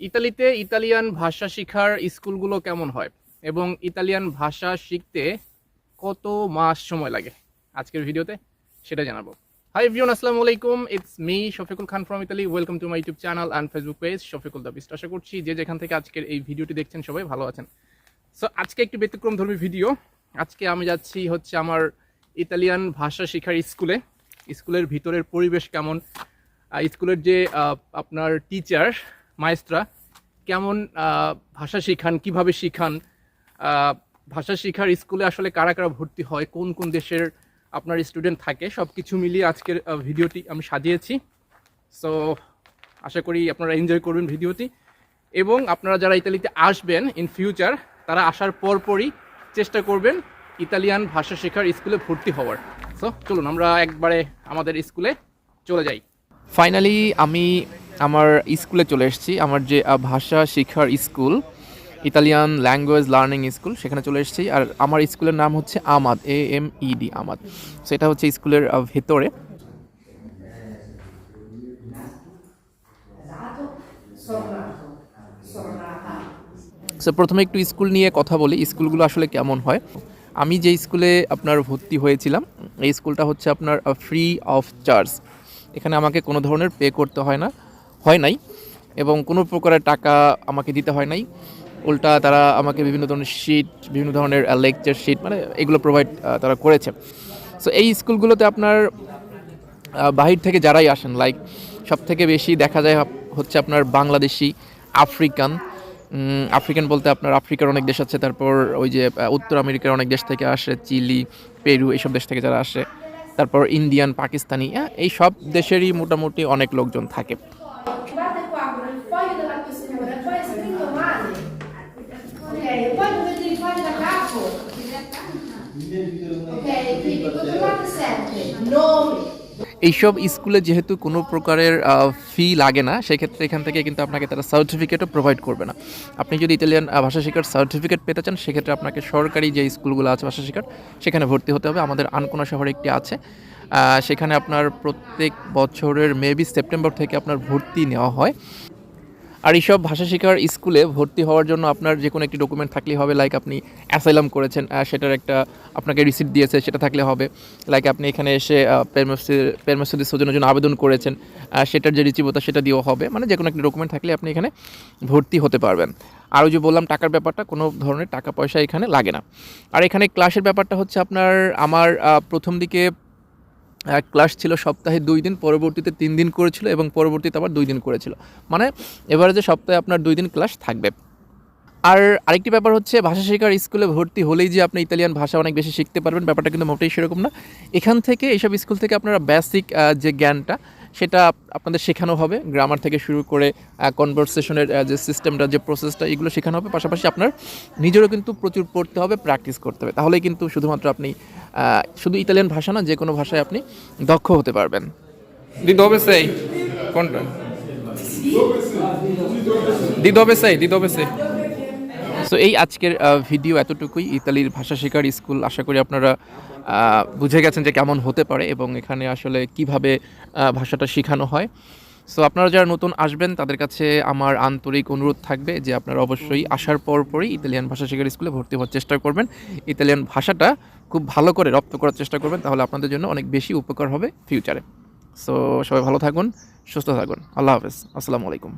ইতালিতে ইতালিয়ান ভাষা শেখার স্কুলগুলো কেমন হয়? এবং ইতালিয়ান ভাষা শিখতে কত মাস সময় লাগে? আজকের ভিডিওতে সেটা জানাব। হাই এভরিওন আসসালামু আলাইকুম। It's me Shafikul Khan from Italy welcome to my YouTube channel and Facebook page Shafikul beast আশা করছি যে যেখান থেকে আজকের এই ভিডিওটি দেখছেন সবাই ভালো আছেন। সো আজকে একটি ব্যতিক্রম ধর্মী ভিডিও। আজকে আমি যাচ্ছি হচ্ছে আমার ইতালিয়ান ভাষা শেখার স্কুলে। স্কুলের ভিতরের পরিবেশ কেমন? স্কুলের যে আপনার টিচার মায়েস্ট্রা কেমন ভাষা শেখান, কীভাবে শিখান ভাষা শেখার স্কুলে আসলে কারা কারা ভর্তি হয়, কোন কোন দেশের আপনার স্টুডেন্ট থাকে সব কিছু মিলিয়ে আজকের ভিডিওটি আমি সাজিয়েছি। সো আশা করি আপনারা এনজয় করবেন ভিডিওটি। এবং আপনারা যারা ইতালিতে আসবেন ইন ফিউচার তারা আসার পরপরই চেষ্টা করবেন ইতালিয়ান ভাষা শেখার স্কুলে ভর্তি হওয়ার। সো চলুন, আমরা একবারে আমাদের স্কুলে চলে যাই। ফাইনালি আমি আমার স্কুলে চলে এসেছি। আমার যে ভাষা শেখার school, Italian language learning school, সেখানে চলে এসেছি। আর আমার স্কুলের নাম হচ্ছে আমাদ এ এম ইডি আমাদ। সেটা হচ্ছে স্কুলের ভেতরে। সো প্রথমে একটু স্কুল নিয়ে কথা বলি, স্কুলগুলো আসলে কেমন হয়। আমি যে স্কুলে আপনার ভর্তি হয়েছিলাম, এই স্কুলটা হচ্ছে আপনার ফ্রি অফ চার্জ এখানে আমাকে কোনো ধরনের পে করতে হয় না। হয় নাই এবং কোনো প্রকারের টাকা আমাকে দিতে হয় নাই। উল্টা তারা আমাকে বিভিন্ন ধরনের শিট বিভিন্ন ধরনের লেকচার শিট মানে এগুলো প্রোভাইড তারা করেছে। সো এই স্কুলগুলোতে আপনার বাহির থেকে যারাই আসেন লাইক সব থেকে বেশি দেখা যায় হচ্ছে আপনার বাংলাদেশি আফ্রিকান। আফ্রিকান বলতে আপনার আফ্রিকার অনেক দেশ আছে তারপর ওই যে উত্তর আমেরিকার অনেক দেশ থেকে আসে চিলি পেরু এইসব দেশ থেকে যারা আসে। তারপর ইন্ডিয়ান পাকিস্তানি হ্যাঁ, এই সব দেশেরই মোটামুটি অনেক লোকজন থাকে। Da capo. এইসব স্কুলে যেহেতু কোনো প্রকারের ফি লাগে না, সেক্ষেত্রে এখান থেকে কিন্তু আপনাকে তারা সার্টিফিকেটও প্রোভাইড করবে না। আপনি যদি ইতালিয়ান ভাষা শেখার সার্টিফিকেট পেতে চান, সেক্ষেত্রে আপনাকে সরকারি যে স্কুলগুলো আছে ভাষা শেখার সেখানে ভর্তি হতে হবে। আমাদের আনকোনা শহরে একটি আছে। সেখানে আপনার প্রত্যেক বছরের মেবি সেপ্টেম্বর থেকে আপনার ভর্তি নেওয়া হয়। আর এইসব ভাষা শেখার স্কুলে ভর্তি হওয়ার জন্য আপনার যে কোনো একটি ডকুমেন্ট থাকলেই হবে লাইক আপনি অ্যাসাইলাম করেছেন সেটার একটা আপনাকে রিসিপ্ট দিয়েছে, সেটা থাকলে হবে। লাইক আপনি এখানে এসে পেরমেসির সৌজনের জন্য আবেদন করেছেন সেটার যে রিচিবতা সেটা দিয়েও হবে। মানে যে কোনো একটা ডকুমেন্ট থাকলে আপনি এখানে ভর্তি হতে পারবেন। আর ওই যে বললাম, টাকার ব্যাপারটা, কোনো ধরনের টাকা পয়সা এখানে লাগে না। আর এখানে ক্লাসের ব্যাপারটা হচ্ছে আপনার, আমার প্রথম দিকে ক্লাস ছিল সপ্তাহে দুই দিন, পরবর্তীতে তিন দিন করেছিল এবং পরবর্তীতে আবার দুই দিন করেছিল। মানে এবারে যে সপ্তাহে আপনার দুই দিন ক্লাস থাকবে। আর আরেকটি ব্যাপার হচ্ছে, ভাষা শেখার স্কুলে ভর্তি হলেই যে আপনি ইতালিয়ান ভাষা অনেক বেশি শিখতে পারবেন, ব্যাপারটা কিন্তু মোটেই সেরকম না। এখান থেকে এইসব স্কুল থেকে আপনারা বেসিক যে জ্ঞানটা সেটা আপনাদের শেখানো হবে গ্রামার থেকে শুরু করে কনভারসেশনের যে সিস্টেমটা যে প্রসেসটা এগুলো শেখানো হবে পাশাপাশি আপনার নিজেরও কিন্তু প্রচুর পড়তে হবে প্র্যাকটিস করতে হবে তাহলেই কিন্তু শুধুমাত্র আপনি শুধু ইতালিয়ান ভাষা না যে কোনো ভাষায় আপনি দক্ষ হতে পারবেন Di dove sei? Conta. Di dove sei? Di dove sei? So এই আজকের ভিডিও এতটুকুই। ইতালির ভাষা শেখার স্কুল, আশা করি আপনারা বুঝে গেছেন যে কেমন হতে পারে এবং এখানে আসলে কীভাবে ভাষাটা শেখানো হয়। সো আপনারা যারা নতুন আসবেন, তাদের কাছে আমার আন্তরিক অনুরোধ থাকবে যে আপনারা অবশ্যই আসার পর পরই ইতালিয়ান ভাষা শেখার স্কুলে ভর্তি হওয়ার চেষ্টা করবেন। ইতালিয়ান ভাষাটা খুব ভালো করে রপ্ত করার চেষ্টা করবেন, তাহলে আপনাদের জন্য অনেক বেশি উপকার হবে ফিউচারে সো সবাই ভালো থাকুন, সুস্থ থাকুন। আল্লাহ হাফেজ। আসসালামু আলাইকুম।